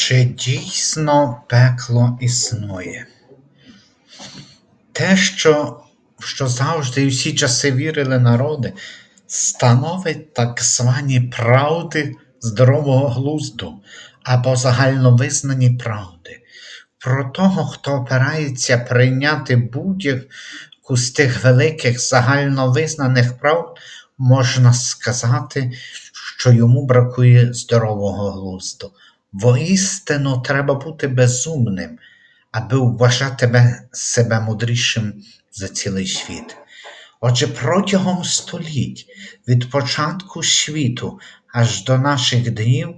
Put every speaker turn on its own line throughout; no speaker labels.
Чи дійсно пекло існує? Те, що що завжди і всі часи вірили народи, становить так звані правди здорового глузду або загальновизнані правди. Про того, хто опирається прийняти будь-яку з тих великих загальновизнаних прав, можна сказати, що йому бракує здорового глузду. Воістину треба бути безумним, аби вважати себе мудрішим за цілий світ. Отже, протягом століть, від початку світу аж до наших днів,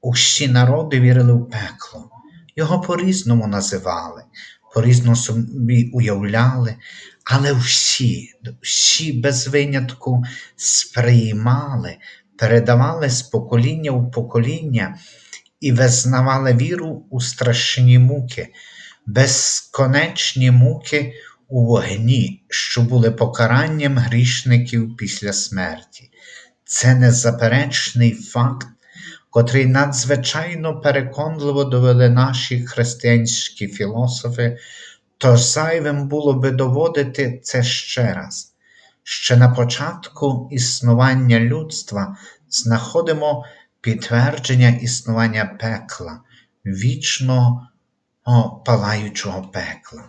усі народи вірили в пекло. Його по-різному називали, по-різному собі уявляли, але всі, всі без винятку сприймали, передавали з покоління в покоління і визнавали віру у страшні муки, безконечні муки у вогні, що були покаранням грішників після смерті. Це незаперечний факт, котрий надзвичайно переконливо довели наші християнські філософи, то зайвим було би доводити це ще раз. Ще на початку існування людства знаходимо підтвердження існування пекла, вічно палаючого пекла.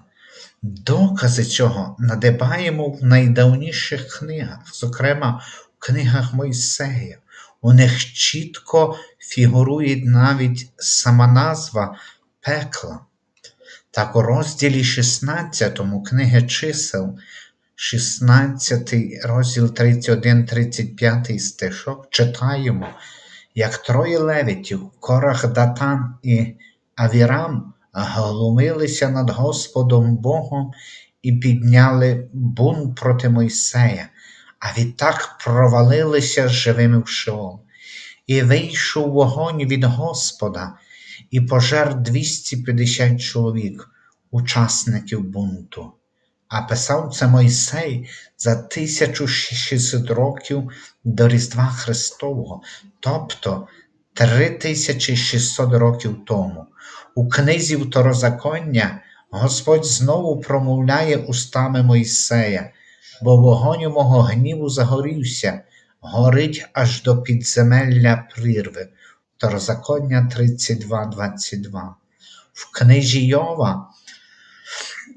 Докази цього надибаємо в найдавніших книгах, зокрема в книгах Мойсея. У них чітко фігурує навіть сама назва пекла. Так у розділі 16 книги чисел, 16 розділ 31, 35 стишок, читаємо, як троє левітів, Корах Датан і Авірам глумилися над Господом Богом і підняли бунт проти Мойсея, а відтак провалилися живими в Шеол. І вийшов вогонь від Господа і пожер 250 чоловік, учасників бунту. А писав це Мойсей за 1600 років до Різдва Христового, тобто 3600 років тому. У книзі Второзаконня Господь знову промовляє устами Мойсея, бо вогонь мого гніву загорівся, горить аж до підземелля прірви. Второзаконня 32, 22. В книжі Йова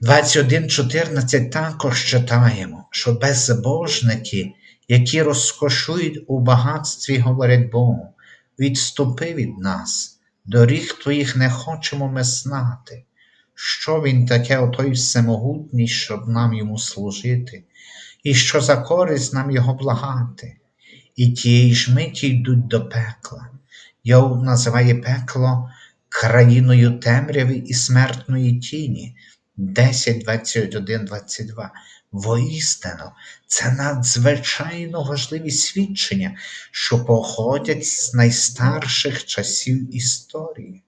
21.14 також читаємо, що безбожники, які розкошують у багатстві, говорять Богу, відступи від нас доріг твоїх не хочемо ми знати, що він таке, отой всемогутній, щоб нам йому служити, і що за користь нам його благати, і тієї ж миті йдуть до пекла. Йов називає пекло країною темряви і смертної тіні. 10, 21, 22. Воістину, це надзвичайно важливі свідчення, що походять з найстарших часів історії.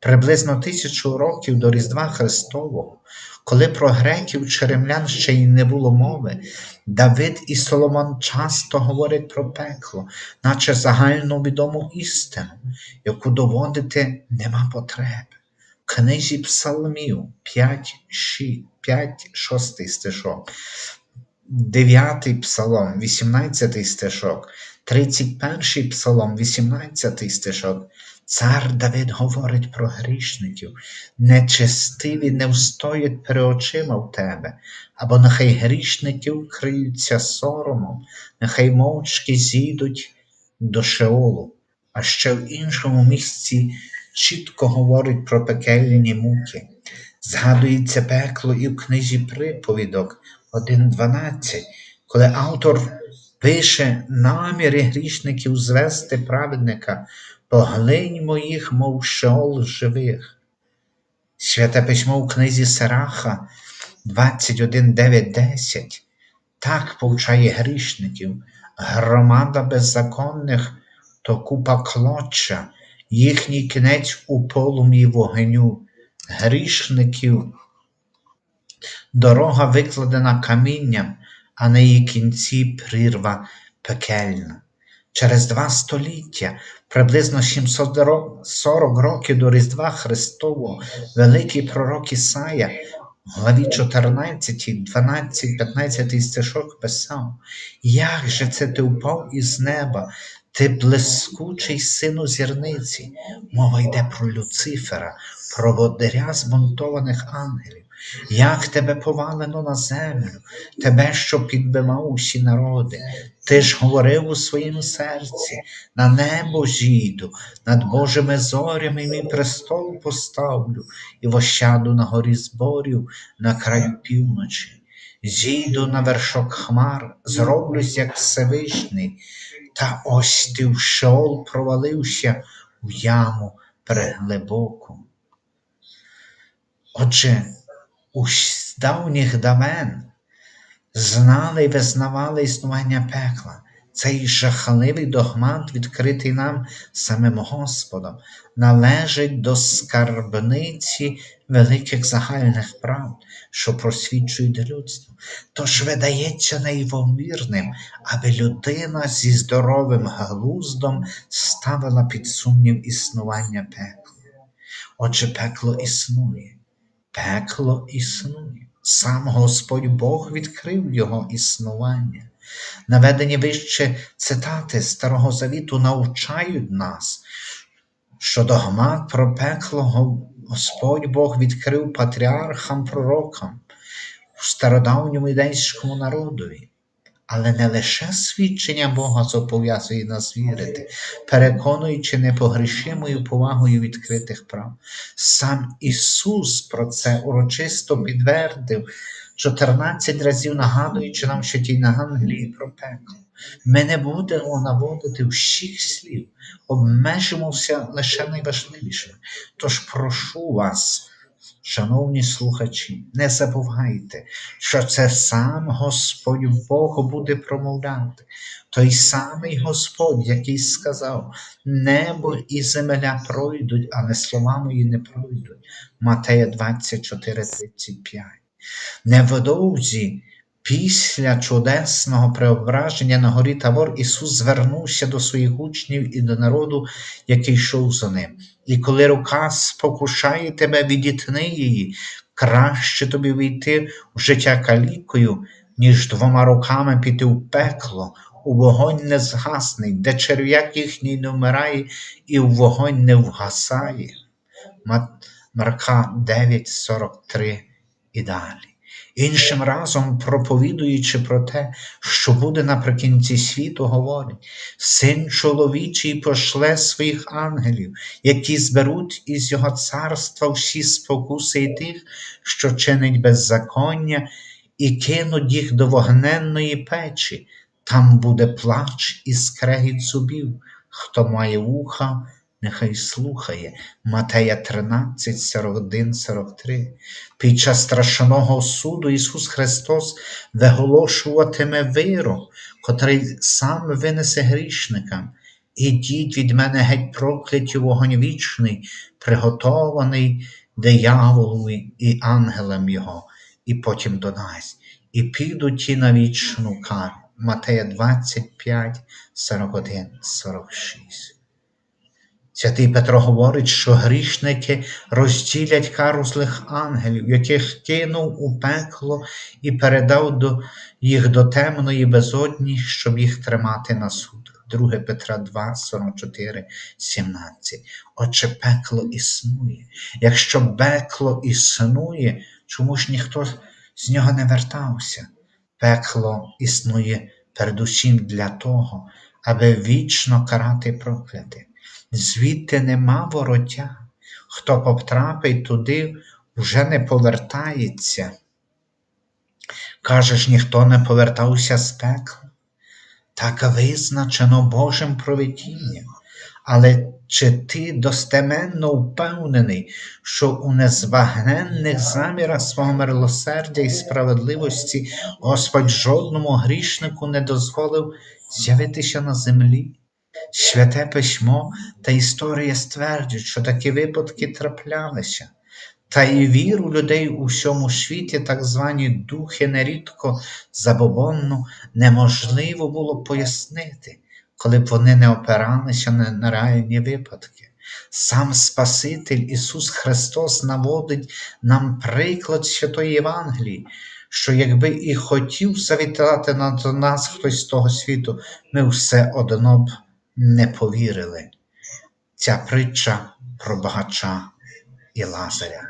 Приблизно тисячу років до Різдва Христового, коли про греків чи римлян ще й не було мови, Давид і Соломон часто говорять про пекло, наче загально відому істину, яку доводити нема потреби книзі Псалмів 5, 5 6 стишок, 9 псалом, 18 стишок, 31 псалом, 18 стишок. Цар Давид говорить про грішників, нечестиві не встоять перед очима в тебе, або нехай грішники вкриються соромом, нехай мовчки зійдуть до Шеолу, а ще в іншому місці чітко говорить про пекельні муки. Згадується пекло і в книзі приповідок 1.12, коли автор пише наміри грішників звести праведника, поглинь моїх, мов шеол живих. Святе письмо в книзі Сараха 21.9.10 так повчає грішників, громада беззаконних то купа клоча, їхній кінець у полум'ї вогню, грішників, дорога викладена камінням, а на її кінці прірва пекельна. Через два століття, приблизно 740 років до Різдва Христового, великий пророк Ісая в главі 14, 12, 15 стишок писав, як же це ти впав із неба, ти блискучий сину зірниці. Мова йде про Люцифера, про водиря збунтованих ангелів. Як тебе повалено на землю, тебе, що підбивав усі народи, ти ж говорив у своєму серці, на небо зійду, над Божими зорями мій престол поставлю, і вощаду на горі зборів на краю півночі. Зійду на вершок хмар, зроблюсь, як Всевишний, та ось ти в шеол провалився у яму преглибоку. Отже, у давніх давен знали і визнавали існування пекла. Цей жахливий догмат, відкритий нам самим Господом, належить до скарбниці великих загальних прав, що просвічують людство. Тож видається неймовірним, аби людина зі здоровим глуздом ставила під сумнів існування пекла. Отже, пекло існує, пекло існує. Сам Господь Бог відкрив його існування. Наведені вище цитати Старого Завіту навчають нас, що догмат про пекло Господь Бог відкрив патріархам пророкам у стародавньому ідейському народові. Але не лише свідчення Бога зобов'язує нас вірити, переконуючи непогрішимою повагою відкритих прав. Сам Ісус про це урочисто підтвердив, 14 разів нагадуючи нам, що ті на Англії про пекло. Ми не будемо наводити всіх слів, обмежимося лише найважливішим. Тож прошу вас, шановні слухачі, не забувайте, що це сам Господь Бог буде промовляти. Той самий Господь, який сказав, небо і земля пройдуть, але слова мої не пройдуть. Матея 24, 35. Невдовзі після чудесного преображення на горі Тавор Ісус звернувся до своїх учнів і до народу, який йшов за ним. І коли рука спокушає тебе, відітни її, краще тобі війти в життя калікою, ніж двома руками піти в пекло, у вогонь не згасний, де черв'як їхній не вмирає і в вогонь не вгасає. Марка 9, 43 і далі. Іншим разом, проповідуючи про те, що буде наприкінці світу, говорить, син чоловічий пошле своїх ангелів, які зберуть із його царства всі спокуси і тих, що чинить беззаконня, і кинуть їх до вогненної печі, там буде плач і скрегіт зубів, хто має вуха нехай слухає Матея 13, 41, 43. Під час страшного суду Ісус Христос виголошуватиме вирок, котрий сам винесе грішникам. Ідіть від мене геть прокляті вогонь вічний, приготований дияволові і ангелам Його, і потім додасть, і підуть ті на вічну кару. Матея 25, 41, 46. Святий Петро говорить, що грішники розділять кару злих ангелів, яких кинув у пекло і передав до їх до темної безодні, щоб їх тримати на суд. 2 Петра 2, 44, 17. Отже, пекло існує. Якщо пекло існує, чому ж ніхто з нього не вертався? Пекло існує передусім для того, аби вічно карати проклятих звідти нема вороття. Хто потрапить туди, вже не повертається. Кажеш, ніхто не повертався з пекла. Так визначено Божим провидінням. Але чи ти достеменно впевнений, що у незбагненних замірах свого милосердя і справедливості Господь жодному грішнику не дозволив з'явитися на землі? Святе письмо та історія стверджують, що такі випадки траплялися, та і віру людей у всьому світі, так звані духи нерідко забобонно, неможливо було пояснити. коли б вони не опиралися на реальні випадки. Сам Спаситель Ісус Христос наводить нам приклад Святої Євангелії, що якби і хотів завітати на нас хтось з того світу, ми все одно б не повірили. Ця притча про багача і Лазаря.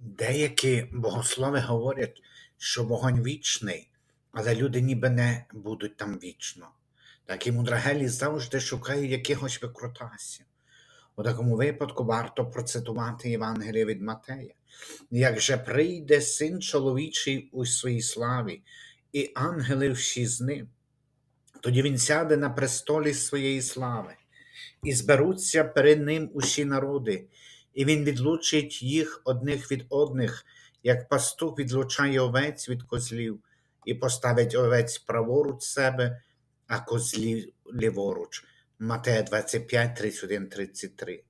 Деякі богослови говорять, що вогонь вічний, але люди ніби не будуть там вічно. Такі мудрагелі завжди шукають якихось викрутасів. У такому випадку варто процитувати Євангеліє від Матея. Як же прийде син чоловічий у своїй славі, і ангели всі з ним, тоді він сяде на престолі своєї слави, і зберуться перед ним усі народи, і він відлучить їх одних від одних, як пастух відлучає овець від козлів, і поставить овець праворуч себе, а козлів ліворуч. Матея 25, 31, 33.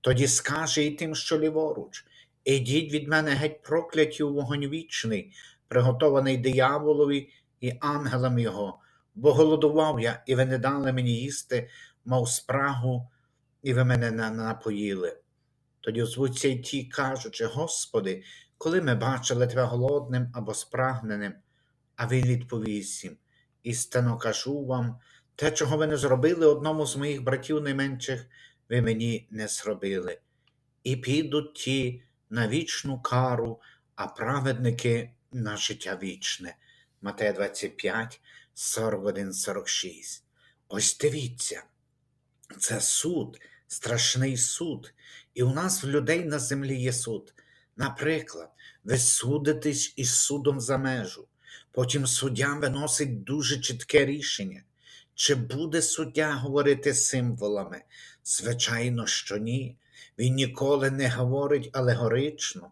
Тоді скаже і тим, що ліворуч, ідіть від мене геть прокляті у вогонь вічний, приготований дияволові і ангелам його, бо голодував я, і ви не дали мені їсти, мав спрагу, і ви мене не напоїли. Тоді озвуться й ті, кажучи, Господи, коли ми бачили тебе голодним або спрагненим, а він відповість їм, істинно кажу вам, те, чого ви не зробили одному з моїх братів найменших, ви мені не зробили. І підуть ті на вічну кару, а праведники на життя вічне. Матея 25, 41, 46. Ось дивіться, це суд, страшний суд. І у нас в людей на землі є суд. Наприклад, ви судитесь із судом за межу. Потім суддя виносить дуже чітке рішення. Чи буде суддя говорити символами? Звичайно, що ні. Він ніколи не говорить алегорично.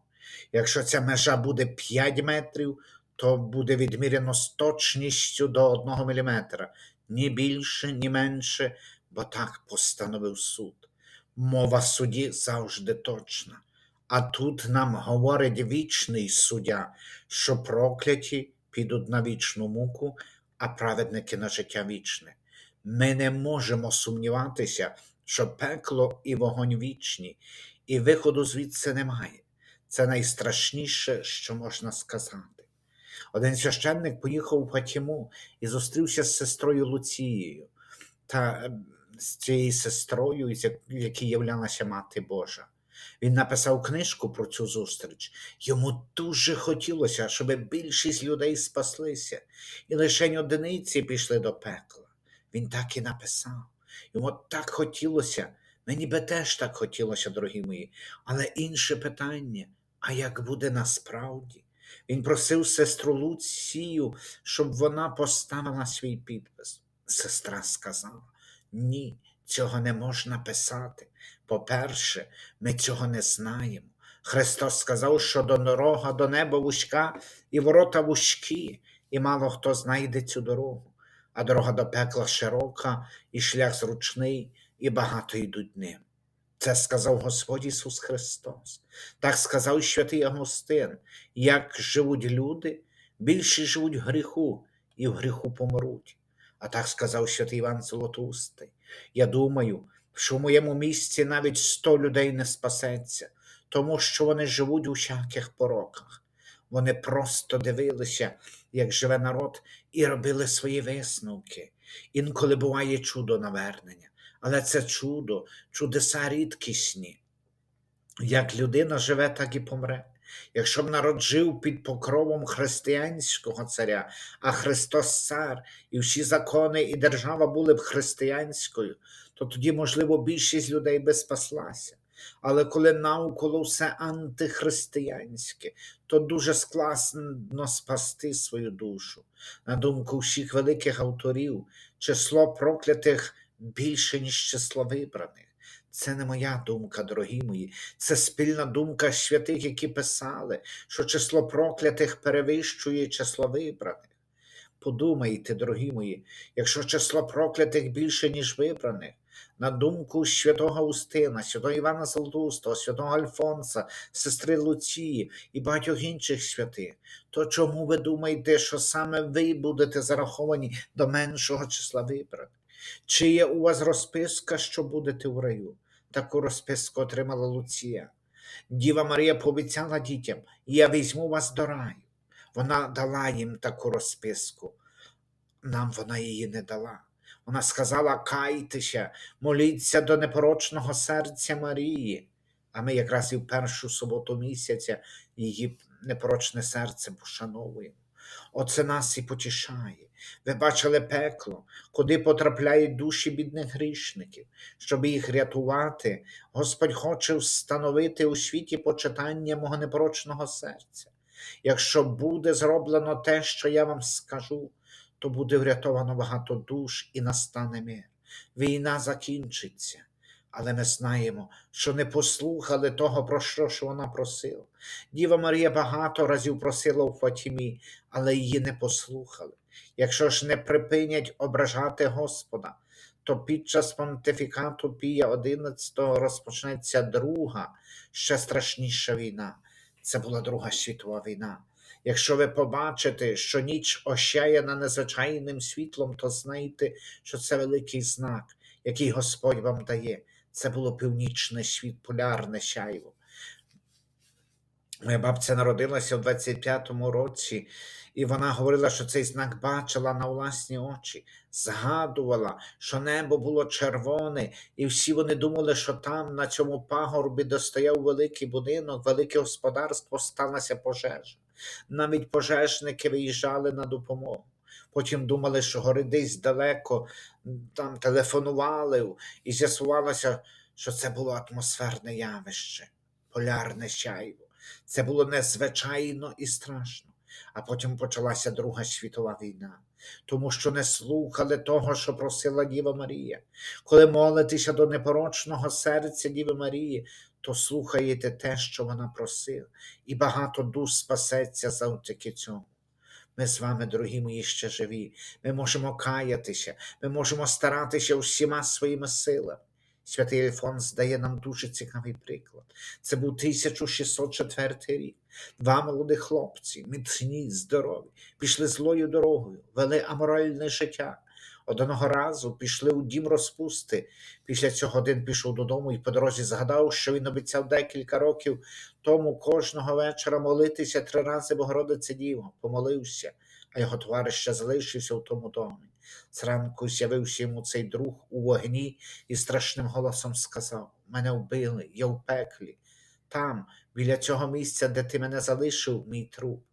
Якщо ця межа буде 5 метрів, то буде відміряно з точністю до 1 мм, ні більше, ні менше, бо так постановив суд. Мова судді завжди точна. А тут нам говорить вічний суддя, що прокляті підуть на вічну муку, а праведники на життя вічне. Ми не можемо сумніватися, що пекло і вогонь вічні, і виходу звідси немає. Це найстрашніше, що можна сказати. Один священник поїхав у Фатіму і зустрівся з сестрою Луцією та е, з цією сестрою, в якій являлася Мати Божа. Він написав книжку про цю зустріч. Йому дуже хотілося, щоб більшість людей спаслися, і лише одиниці пішли до пекла. Він так і написав. Йому так хотілося, мені би теж так хотілося, дорогі мої, але інше питання: а як буде насправді? Він просив сестру Луцію, щоб вона поставила свій підпис. Сестра сказала: ні, цього не можна писати. По-перше, ми цього не знаємо. Христос сказав, що до дорога до неба вузька і ворота вузькі, і мало хто знайде цю дорогу. А дорога до пекла широка, і шлях зручний, і багато йдуть ним. Це сказав Господь Ісус Христос. Так сказав святий Агустин. Як живуть люди, більше живуть в гріху, і в гріху помруть. А так сказав святий Іван Золотустий. Я думаю, що в моєму місці навіть сто людей не спасеться, тому що вони живуть у всяких пороках. Вони просто дивилися, як живе народ, і робили свої висновки. Інколи буває чудо навернення, але це чудо, чудеса рідкісні. Як людина живе, так і помре. Якщо б народ жив під покровом християнського царя, а Христос цар, і всі закони і держава були б християнською, то тоді, можливо, більшість людей би спаслася. Але коли навколо все антихристиянське, то дуже складно спасти свою душу. На думку всіх великих авторів, число проклятих більше, ніж число вибраних. Це не моя думка, дорогі мої, це спільна думка святих, які писали, що число проклятих перевищує число вибраних. Подумайте, дорогі мої, якщо число проклятих більше, ніж вибраних, на думку святого Устина, святого Івана Золотустого, святого Альфонса, сестри Луції і багатьох інших святих, то чому ви думаєте, що саме ви будете зараховані до меншого числа вибраних? Чи є у вас розписка, що будете в раю? Таку розписку отримала Луція. Діва Марія пообіцяла дітям: Я візьму вас до раю. Вона дала їм таку розписку. Нам вона її не дала. Вона сказала: кайтеся, моліться до непорочного серця Марії. А ми якраз і в першу суботу місяця її непорочне серце пошановуємо. Оце нас і потішає. Ви бачили пекло, куди потрапляють душі бідних грішників. Щоб їх рятувати, Господь хоче встановити у світі почитання мого непорочного серця. Якщо буде зроблено те, що я вам скажу, то буде врятовано багато душ і настане мир. Війна закінчиться. Але ми знаємо, що не послухали того, про що ж вона просила. Діва Марія багато разів просила у Фатімі, але її не послухали. Якщо ж не припинять ображати Господа, то під час понтифікату Пія XI розпочнеться друга, ще страшніша війна. Це була Друга світова війна. Якщо ви побачите, що ніч ощаяна незвичайним світлом, то знайте, що це великий знак, який Господь вам дає. Це було північне світ, полярне сяйво. Моя бабця народилася в 25-му році, і вона говорила, що цей знак бачила на власні очі, згадувала, що небо було червоне, і всі вони думали, що там, на цьому пагорбі, де стояв великий будинок, велике господарство, сталася пожежа. Навіть пожежники виїжджали на допомогу. Потім думали, що гори десь далеко, там телефонували, і з'ясувалося, що це було атмосферне явище, полярне сяйво. Це було незвичайно і страшно. А потім почалася Друга світова війна, тому що не слухали того, що просила Діва Марія. Коли молитеся до непорочного серця Діви Марії, то слухаєте те, що вона просила, і багато душ спасеться завдяки цьому. Ми з вами, дорогі мої, ще живі. Ми можемо каятися, ми можемо старатися усіма своїми силами. Святий Альфонс дає нам дуже цікавий приклад. Це був 1604 рік. Два молоді хлопці, міцні, здорові, пішли злою дорогою, вели аморальне життя. Одного разу пішли у дім розпусти. Після цього один пішов додому і по дорозі згадав, що він обіцяв декілька років тому кожного вечора молитися три рази Богородице Діво, помолився, а його товариш залишився в тому домі. Зранку з'явився йому цей друг у вогні і страшним голосом сказав: Мене вбили, я в пеклі. Там, біля цього місця, де ти мене залишив, мій труп.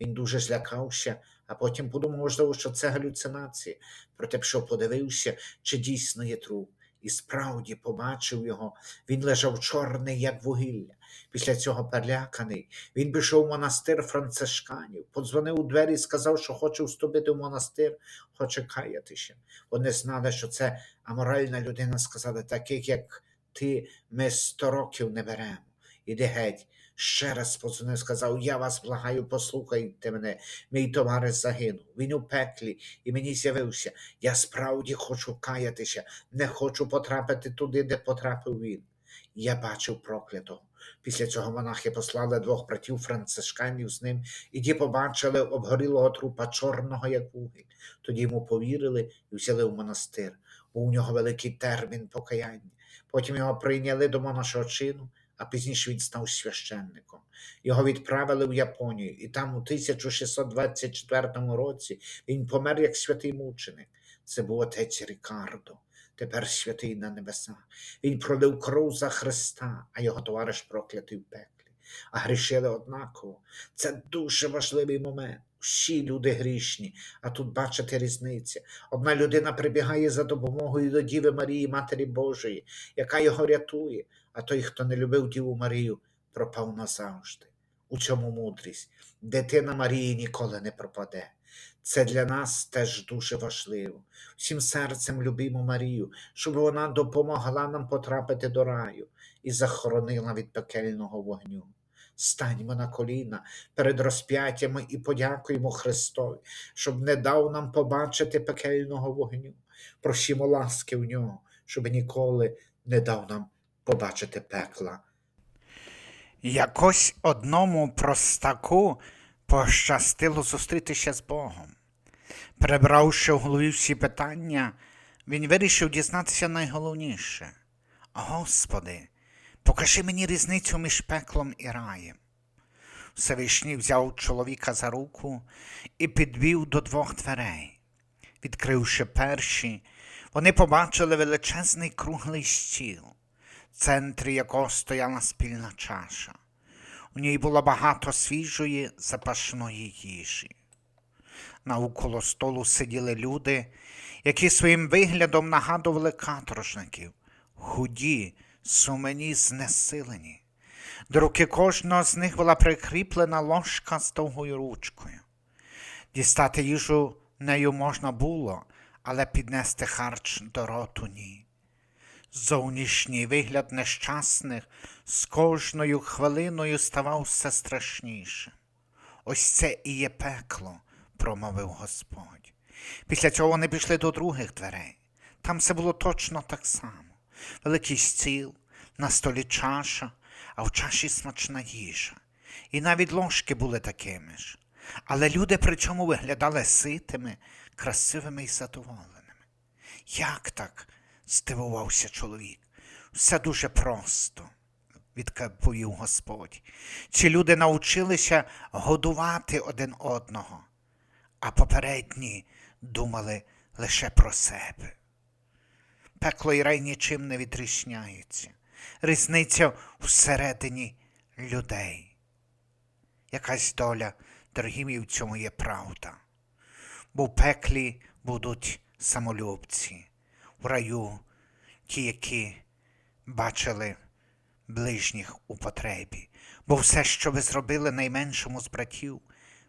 Він дуже злякався, а потім подумав, можливо, що це галюцинація. Проте пішов подивився, чи дійсно є труп. І справді побачив його. Він лежав чорний, як вугілля. Після цього переляканий. Він пішов в монастир францишканів, подзвонив у двері і сказав, що хоче вступити в монастир, хоче каятися. Вони знали, що це аморальна людина, сказали, таких, як ти, ми сто років не беремо. Іди геть. Ще раз подзвонив, сказав: Я вас благаю, послухайте мене. Мій товариш загинув. Він у пеклі, і мені з'явився. Я справді хочу каятися, не хочу потрапити туди, де потрапив він. Я бачив проклятого. Після цього монахи послали двох братів францишканів з ним, і ті побачили обгорілого трупа чорного, як вугіль. Тоді йому повірили і взяли в монастир. Був у нього великий термін покаяння. Потім його прийняли до монашого чину, а пізніше він став священником. Його відправили в Японію, і там у 1624 році він помер як святий мученик. Це був отець Рікардо, тепер святий на небесах. Він пролив кров за Христа, а його товариш проклятий в пеклі. А грішили однаково. Це дуже важливий момент. Всі люди грішні, а тут бачите різниця. Одна людина прибігає за допомогою до Діви Марії, Матері Божої, яка його рятує, а той, хто не любив Діву Марію, пропав назавжди. У цьому мудрість. Дитина Марії ніколи не пропаде. Це для нас теж дуже важливо. Всім серцем любимо Марію, щоб вона допомогла нам потрапити до раю і захоронила від пекельного вогню. Станьмо на коліна перед розп'яттями і подякуємо Христові, щоб не дав нам побачити пекельного вогню. Просімо ласки в нього, щоб ніколи не дав нам побачити пекла.
Якось одному простаку пощастило зустрітися з Богом. Прибравши в голові всі питання, він вирішив дізнатися найголовніше. Господи, покажи мені різницю між пеклом і раєм. Всевишній взяв чоловіка за руку і підвів до двох дверей. Відкривши перші, вони побачили величезний круглий стіл, в центрі якого стояла спільна чаша. У ній було багато свіжої запашної їжі. Навколо столу сиділи люди, які своїм виглядом нагадували каторжників, худі, сумені, знесилені. До руки кожного з них була прикріплена ложка з довгою ручкою. Дістати їжу нею можна було, але піднести харч до роту ні. Зовнішній вигляд нещасних з кожною хвилиною ставав все страшнішим. Ось це і є пекло, промовив Господь. Після цього вони пішли до других дверей. Там все було точно так само. Великий стіл, на столі чаша, а в чаші смачна їжа. І навіть ложки були такими ж. Але люди при цьому виглядали ситими, красивими і задоволеними. Як так? Здивувався чоловік. Все дуже просто, відповів Господь. Ці люди навчилися годувати один одного, а попередні думали лише про себе. Пекло і рай нічим не відрізняються. Різниця всередині людей. Якась доля, дорогі мій, в цьому є правда. Бо в пеклі будуть самолюбці, в раю ті, які бачили ближніх у потребі. Бо все, що ви зробили найменшому з братів,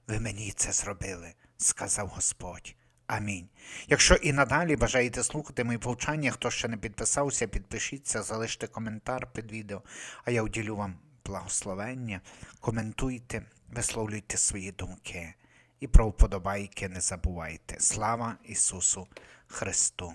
ви мені це зробили, сказав Господь. Амінь. Якщо і надалі бажаєте слухати мої повчання, хто ще не підписався, підпишіться, залиште коментар під відео, а я уділю вам благословення. Коментуйте, висловлюйте свої думки і про вподобайки не забувайте. Слава Ісусу Христу!